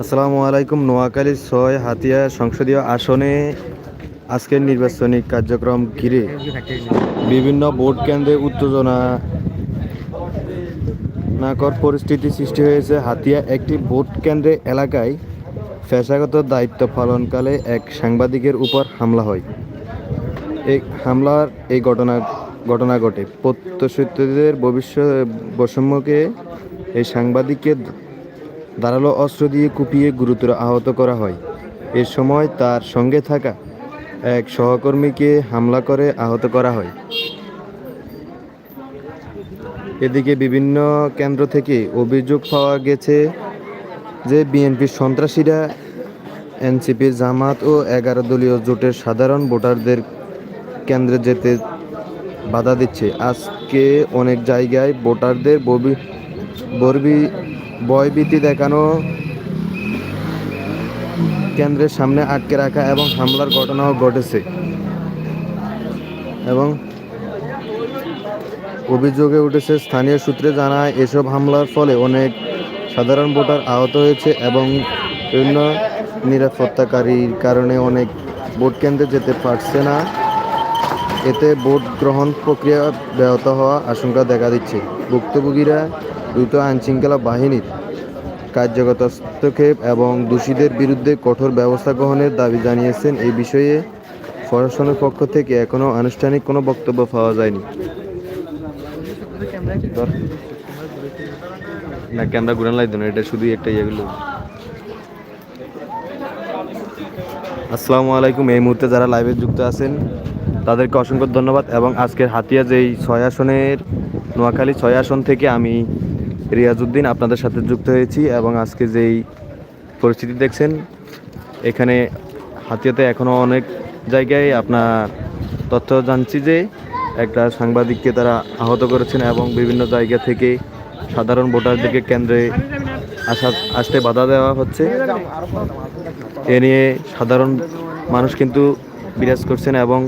আসসালামু আলাইকুম, নোয়াখালী ছয় হাতিয়া সংসদীয় আসনে আজকের নির্বাচনী কার্যক্রম ঘিরে বিভিন্ন ভোট কেন্দ্রে উত্তেজনা নাকর পরিস্থিতি সৃষ্টি হয়েছে হাতিয়া, একটি ভোট কেন্দ্রে এলাকায় পেশাগত দায়িত্ব পালনকালে এক সাংবাদিকের উপর হামলা হয়। এই হামলার এই ঘটনা ঘটনা ঘটে। প্রত্যক্ষদের ভবিষ্যৎ বৈষম্যকে এই সাংবাদিককে ধারালো অস্ত্র দিয়ে কুপিয়ে গুরুতর আহত করা হয়। এ সময় তার সঙ্গে থাকা এক সহকর্মীকে হামলা করে আহত করা হয়। এদিকে বিভিন্ন কেন্দ্র থেকে অভিযোগ পাওয়া গেছে যে বিএনপির সন্ত্রাসীরা এনসিপি জামাত ও এগারো দলীয় জোটের সাধারণ ভোটারদের কেন্দ্রে যেতে বাধা দিচ্ছে। আজকে অনেক জায়গায় ভোটারদের বর্বি- ভয়ভীতি দেখানো কেন্দ্রের সামনে আটকে রাখা এবং হামলার ঘটনাও ঘটেছে। এবং অভিযোগে উঠেছে, স্থানীয় সূত্রে জানায়, এসব হামলার ফলে অনেক সাধারণ ভোটার আহত হয়েছে এবং বিভিন্ন নিরাপত্তাকারীর কারণে অনেক ভোট কেন্দ্রে যেতে পারছে না। এতে ভোট গ্রহণ প্রক্রিয়া ব্যাহত হওয়া আশঙ্কা দেখা দিচ্ছে। ভুক্তভোগীরা দ্রুত আইনশৃঙ্খলা বাহিনীর কার্যগত হস্তক্ষেপ এবং দোষীদের বিরুদ্ধে কঠোর ব্যবস্থা গ্রহণের দাবি জানিয়েছেন। এই বিষয়ে প্রশাসনের পক্ষ থেকে এখনও আনুষ্ঠানিক কোনো বক্তব্য পাওয়া যায়নি। না ক্যামেরা ঘুরান লাগতো না এটা শুধু একটা ইয়ে ইয়েগুলো আসসালামু আলাইকুম, এই মুহূর্তে যারা লাইভে যুক্ত আছেন, তাদেরকে অসংখ্য ধন্যবাদ এবং আজকের হাতিয়া যেই ছয় আসনের, নোয়াখালী ছয় আসন থেকে আমি রিয়াজউদ্দিন আপনাদের সাথে যুক্ত হয়েছি এবং আজকে যেই পরিস্থিতি দেখছেন, এখানে হাতিয়াতে এখনও অনেক জায়গায় আপনার তথ্য জানছি যে একটা সাংবাদিককে তারা আহত করেছেন এবং বিভিন্ন জায়গা থেকে সাধারণ ভোটারদেরকে কেন্দ্রে আসা, আসতে বাধা দেওয়া হচ্ছে। এ নিয়ে সাধারণ মানুষ কিন্তু বিরাজ করছেন এবং